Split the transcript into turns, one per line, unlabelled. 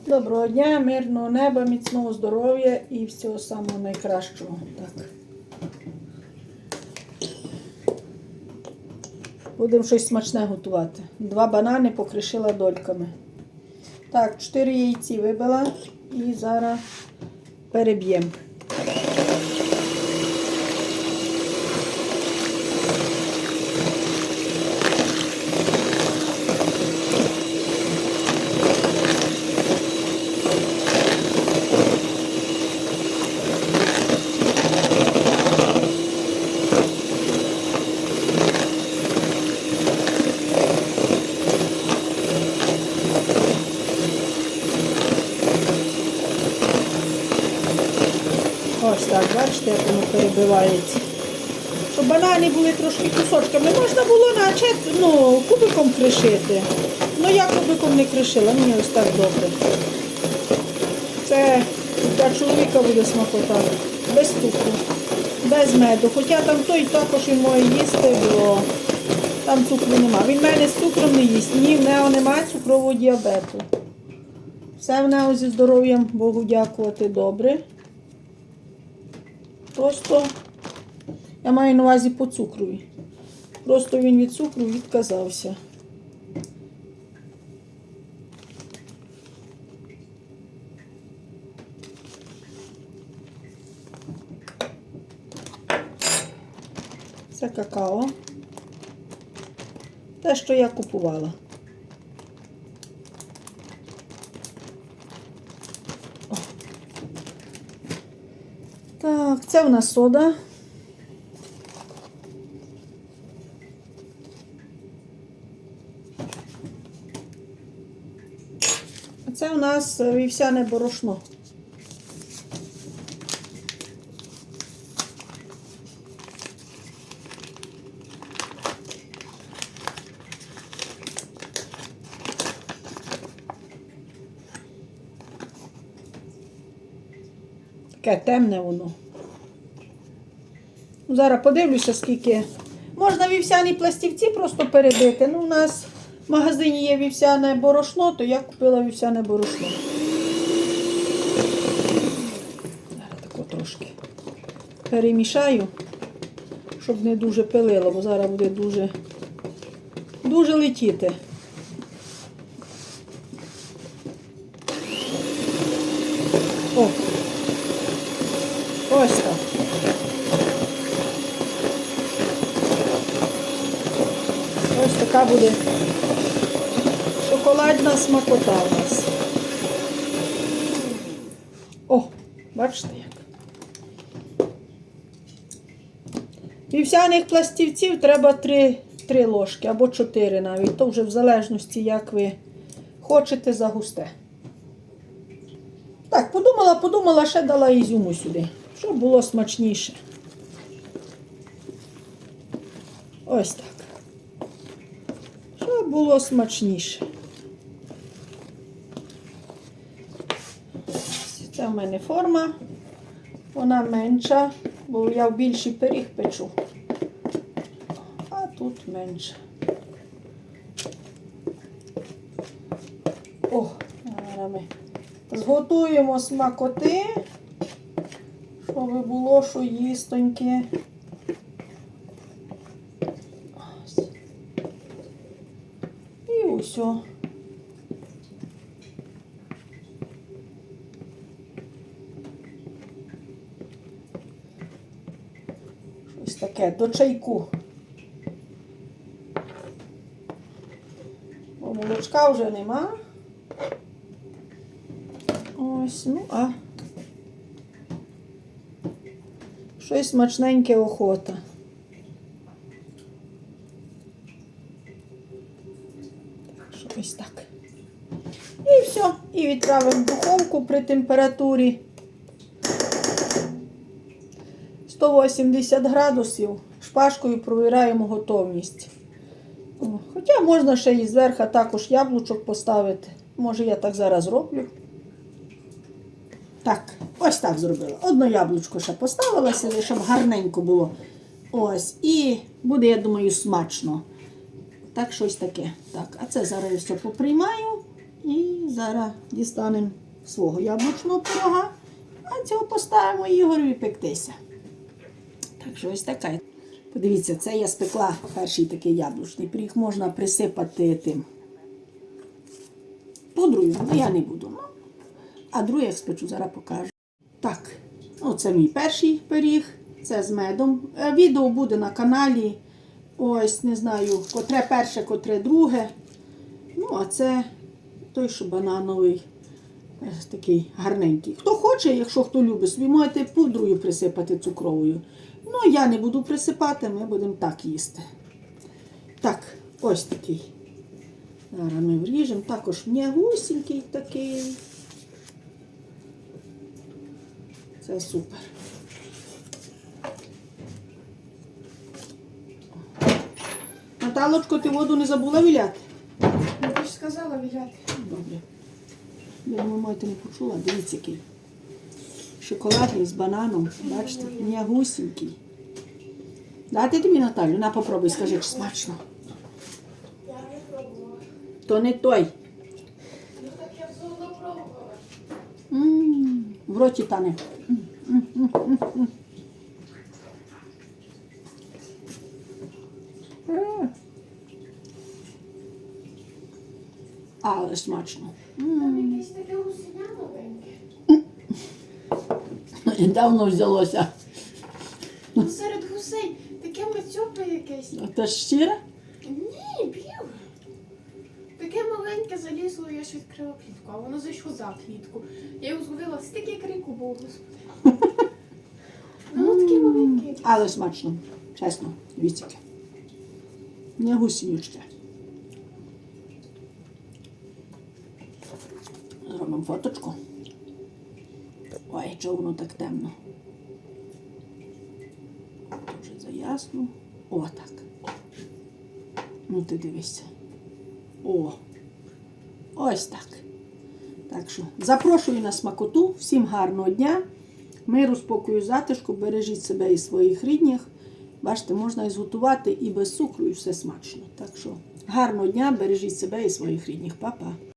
Доброго дня, мирного неба, міцного здоров'я і всього самого найкращого. Так. Будемо щось смачне готувати. Два банани покришила дольками. Так, чотири яйці вибила і зараз переб'ємо. Ось так, бачите, як воно перебивається. Щоб банани були трошки кусочками. Можна було на чет, ну, кубиком кришити. Ну я кубиком не кришила, мені ось так добре. Це для чоловіка буде смакота. Без цукру, без меду. Хоча там той також він може їсти, бо там цукру нема. Він в мене з цукром не їсть. Ні, в нього немає цукрового діабету. Все в нього зі здоров'ям Богу дякувати добре. Просто я маю на увазі по цукрові. Просто він від цукру відказався. Це какао. Те, що я купувала. Так, це в нас сода. А це у нас вівсяне борошно. Таке темне воно. Ну, Зараз подивлюся, скільки. Можна вівсяні пластівці просто перебити. Ну, у нас в магазині є вівсяне борошно, то я купила вівсяне борошно. Зараз тако трошки перемішаю, щоб не дуже пилило, бо зараз буде дуже, дуже летіти. О! Ось так. Буде шоколадна смакота у нас. О, бачите як. Вівсяних пластівців треба 3, 3 ложки або 4 навіть. То вже в залежності, як ви хочете загусте. Так, подумала, подумала, ще дала ізюму сюди, щоб було смачніше. Ось так. Було смачніше. Це в мене форма. Вона менша, бо я в більший пиріг печу. А тут менше. О, зараз ми зготуємо смакоти, щоб було що їстоньке. Ось. І усе. Щось таке до чайку. Бо молочка вже нема. Ось, ну, а щось смачненьке охота. Так, що ось так. І все. І відправимо в духовку при температурі 180 градусів. Шпажкою провіряємо готовність. Хоча можна ще і зверху також яблучок поставити. Може, я так зараз роблю. Так, ось так зробила. Одно яблучко ще поставила щоб гарненько було. Ось. І буде, я думаю, смачно. Так, щось таке. Так, а це зараз я все поприймаю І зараз дістанемо свого яблучного пирога, а цього поставимо Ігорові пектися. Так що ось така. Подивіться, це я спекла перший такий яблучний пиріг. Можна присипати тим пудрою, але я не буду. Ну, а другий я спечу, зараз покажу. Так, ну це мій перший пиріг, це з медом. Е, Відео буде на каналі. Ось, не знаю, котре перше, котре друге. Ну, а це той, що банановий, е, такий гарненький. Хто хоче, якщо хто любить, собі можете пудрою присипати цукровою. Ну, я не буду присипати, ми будемо так їсти. Так, ось такий. Зараз ми вріжемо. Також м'ягусінький такий. Це супер. Наталочко, ти воду не забула віляти?
Ну, ти ж сказала віляти.
Добре. Я думаю, ти не почула. Дивіться, який. Шоколадний з бананом. Бачите, м'ягусінький. Дати тобі Наталю? На попробуй, скажи, чи смачно.
Я не пробувала.
То не той.
Ну так я пробувала.
М, В роті тане. М. Але смачно.
Там якесь таке гусеня новеньке.
Недавно взялося.
Ну серед гусей таке мацьопе якесь.
Це ж щире?
Ні, біле. Таке маленьке залізло, я ж відкрила клітку, а воно зайшло за клітку. Я його зловила, це таке крику було, господи. Ну, воно таке маленьке.
Але смачно. Чесно, дивіться. Не гусінючке. Зробимо фоточку. Ой, чого воно так темно. Дуже заясно. О, так. Ну ти дивися. О. Ось так. Так що запрошую на смакоту. Всім гарного дня. Миру, спокою, затишку, бережіть себе і своїх рідних. Бачите, можна і зготувати і без цукру, і все смачно. Так що гарного дня, бережіть себе і своїх рідних. Па-па.